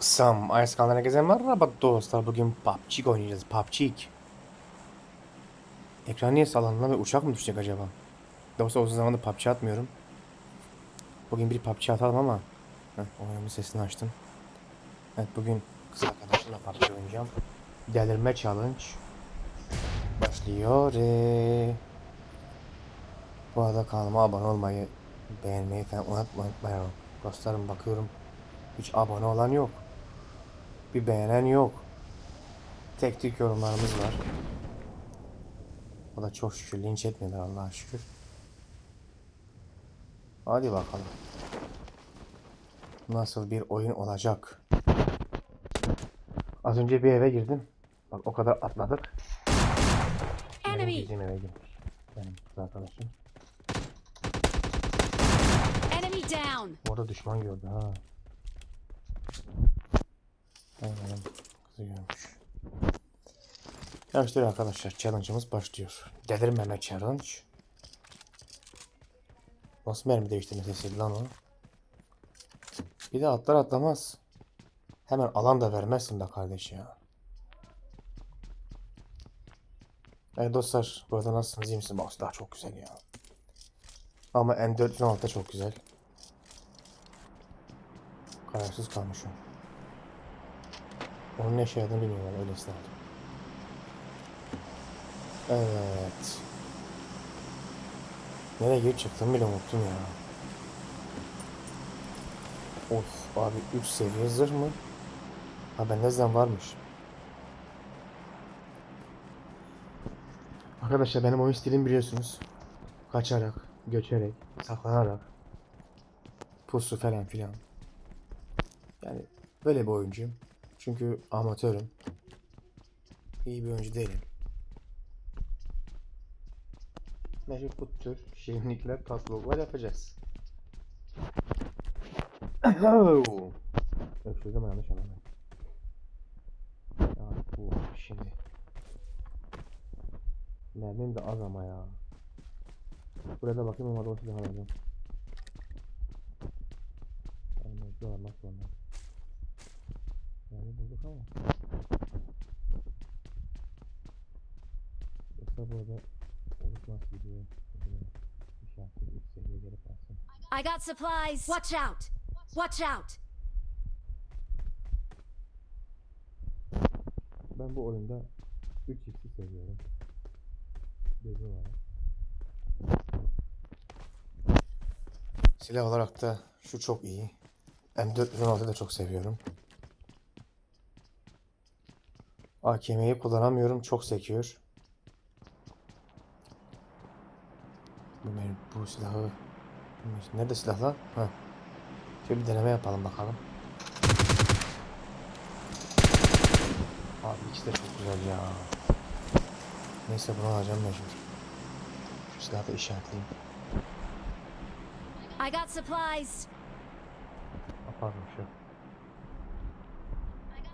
Sam Ice kanalına herkese merhaba dostlar. Bugün PUBG oynayacağız. PUBG. Ekran niye sallandı ve uçak mı düşecek acaba? Dostlar uzun zamandır PUBG atmıyorum. Bugün bir PUBG atalım ama Heh, oyunun sesini açtım. Evet bugün kız arkadaşımla PUBG oynayacağım. Delirme challenge başlıyor. Bu arada kanalıma abone olmayı, beğenmeyi falan unutmayın. Dostlarım bakıyorum hiç abone olan yok. Bir beğenen yok. Tek tük yorumlarımız var. O da çok şükür linç etmedi Allah'a şükür. Hadi bakalım. Nasıl bir oyun olacak? Az önce bir eve girdim. Bak o kadar atladık. Benim bizim eve girmiş. Benim kız arkadaşım. Orada düşman gördü ha. Öyle arkadaşlar challenge'ımız başlıyor. Delirmeme challenge. Nasıl mermi değiştirme sesiydi lan o? Bir de atlar atlamaz. Hemen alan da vermezsin be kardeş ya. Evet dostlar burada nasılsınız iyi misiniz? Bak daha çok güzel ya. Ama M416 da çok güzel. Kararsız kalmışım. Onun ne işe yaradığını bilmiyorum öyle isterdim. Evet. Nereye girip çıktığımı bile unuttum ya. Of abi 3 seviye zırh mı? Ha ben ne varmış. Arkadaşlar benim oyun stilim biliyorsunuz. Kaçarak, göçerek, saklanarak, pusu falan filan. Yani böyle bir oyuncuyum. Çünkü amatörüm. İyi bir oyuncu değilim. Mecbur bu tür şirinlikler, tatlılıklar yapacağız. Öksürdüm yanlış anladım. Ya bu şimdi. Mermim de az ama ya. Burada bakayım ama o silahı alacağım. Yani mecbur almak zorunda. Yani bulduk ama. Yoksa burada I got supplies! Watch out! Watch out! Ben bu oyunda 3x'i seviyorum. Gözü olarak. Silah olarak da şu çok iyi. M416'yı da çok seviyorum. AKM'yi kullanamıyorum. Çok sekiyor. Bu, silahı... Nerede silahlar? Ha. Şöyle bir deneme yapalım bakalım. Abi ikisi de çok güzel ya. Neyse bunu alacağım mecbur. Şu silahı da işaretleyeyim. I got supplies! Pardon şu.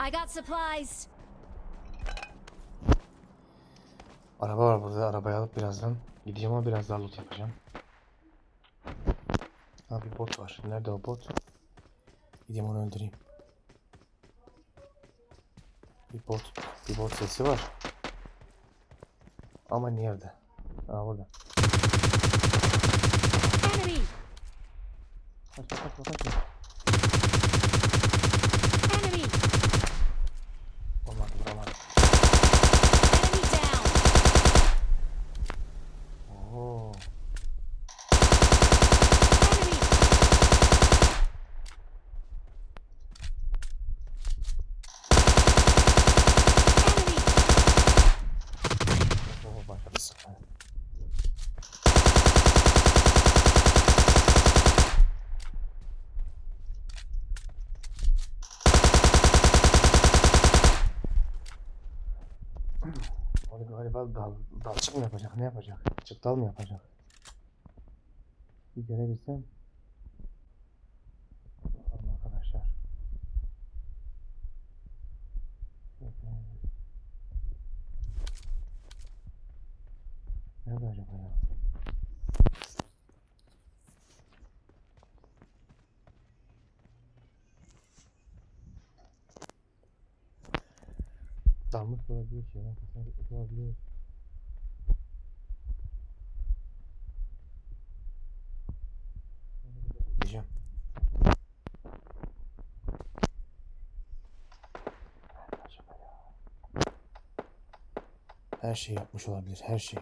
I got supplies! Araba var burada. Arabayı alıp birazdan gideceğim ama biraz daha loot yapacağım. Ha bir bot var. Nerede o bot? Gideyim onu öldüreyim. Bir bot, bir bot sesi var. Ama nerede? Aa burada. Enemy! Kaçma kaçma kaçma. Enemy! Olmadı vuramadı. Enemy down! Oo. Enemy! Enemy! Oo başladı sıkmaya. Onu galiba dal, dalçık mı yapacak? Ne yapacak? Çıktal mı yapacak? Bir görebilsem. Bakalım arkadaşlar. Nerede acaba ya? Dalmış da olabilir, arkasına gitmiş olabilir. Diyeceğim. Her şey yapmış olabilir, her şey.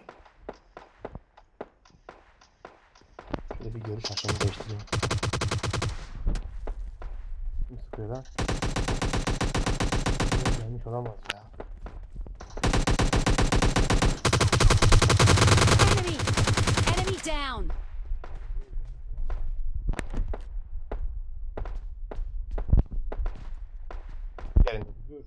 Şöyle bir görüş açımı değiştireyim. Kim sıkıyor lan? Gelmiş olamaz ya. Enemy! Enemy down! Gelin. Dur.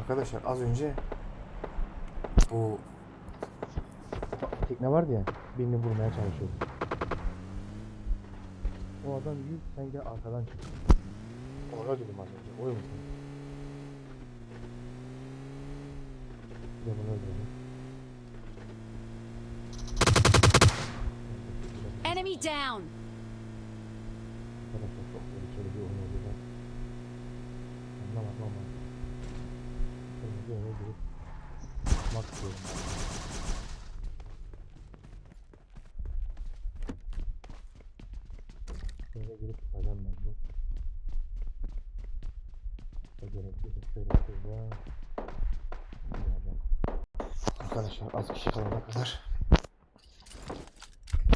Arkadaşlar az önce bu tekne vardı ya birini vurmaya çalışıyordu. O adam yüz sen gel arkadan çık. Ona dedim az önce. Oy musun? Bunu öldürelim. Enemy down! Arkadaşlar çok tehlikeli bir oyun oluyor. Anlamadım ama. Kırmızı öne girip tutmak istiyorum. Şöyle girip tutacağım ben bu. Ve gerekirse şöyle şurada. Tutacağım. Arkadaşlar az kişi kalana kadar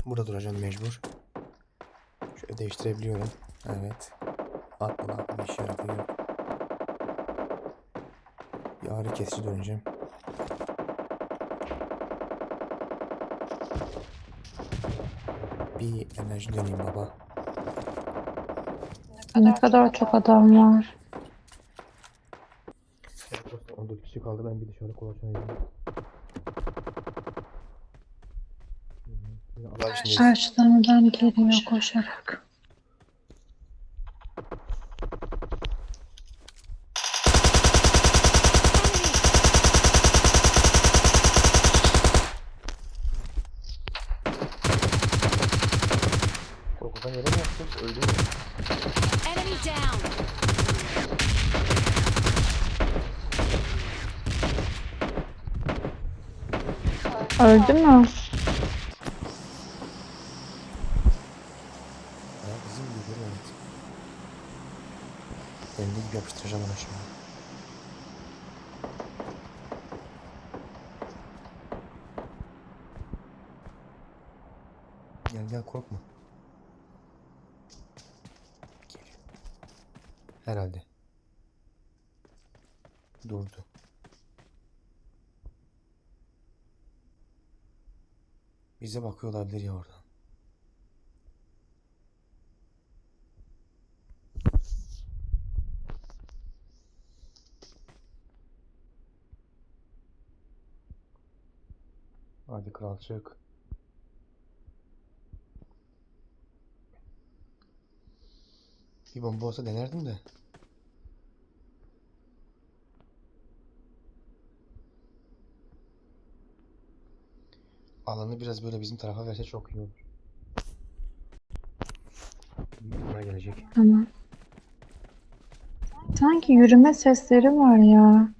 burada duracağım mecbur. Şöyle değiştirebiliyorum. Evet. Atma atma işe yaratıyor. Bir ağrı kesici döneceğim. Bir enerji döneyim baba. Ne kadar çok adam var. Dostlar 14 kişi kaldı. Ben bir dışarı kolaçan edeyim. Yine alan içindeyiz. Karşıdan adam geliyor koşarak. Korkudan yere mi yattın? Öldün mü? Enemy down! Öldü mü? Bizim gibi evet. Kendi gibi yapıştıracağım ona şimdi. Gel gel korkma. Geliyor. Herhalde. Durdu. Bize bakıyor olabilir ya oradan. Çık. Bir bomba olsa denerdim de. Alanı biraz böyle bizim tarafa verse çok iyi olur. Buna gelecek. Tamam. Sanki yürüme sesleri var ya.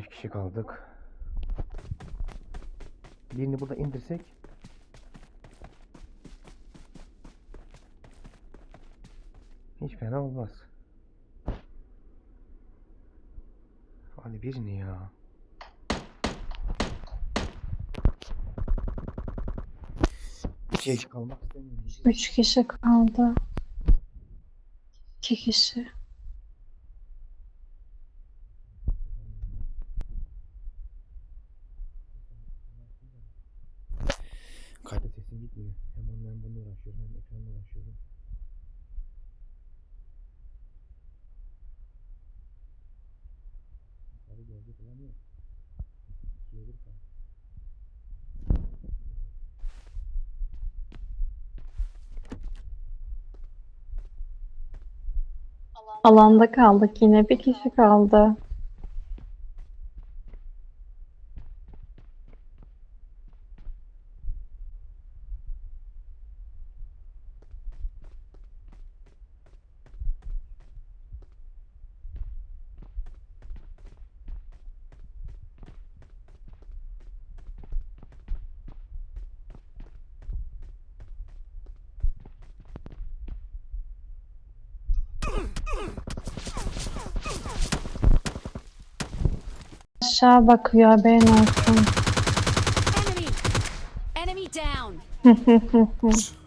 5 kişi kaldık. Birini burada indirsek hiç fena olmaz. Hadi birini ya. Şey kalmak istemiyorum. Üç kişi kaldı. İki kişi. Alanda kaldık yine. Bir kişi kaldı. Aşağı bakıyor haberin olsun. Enemy! Enemy down!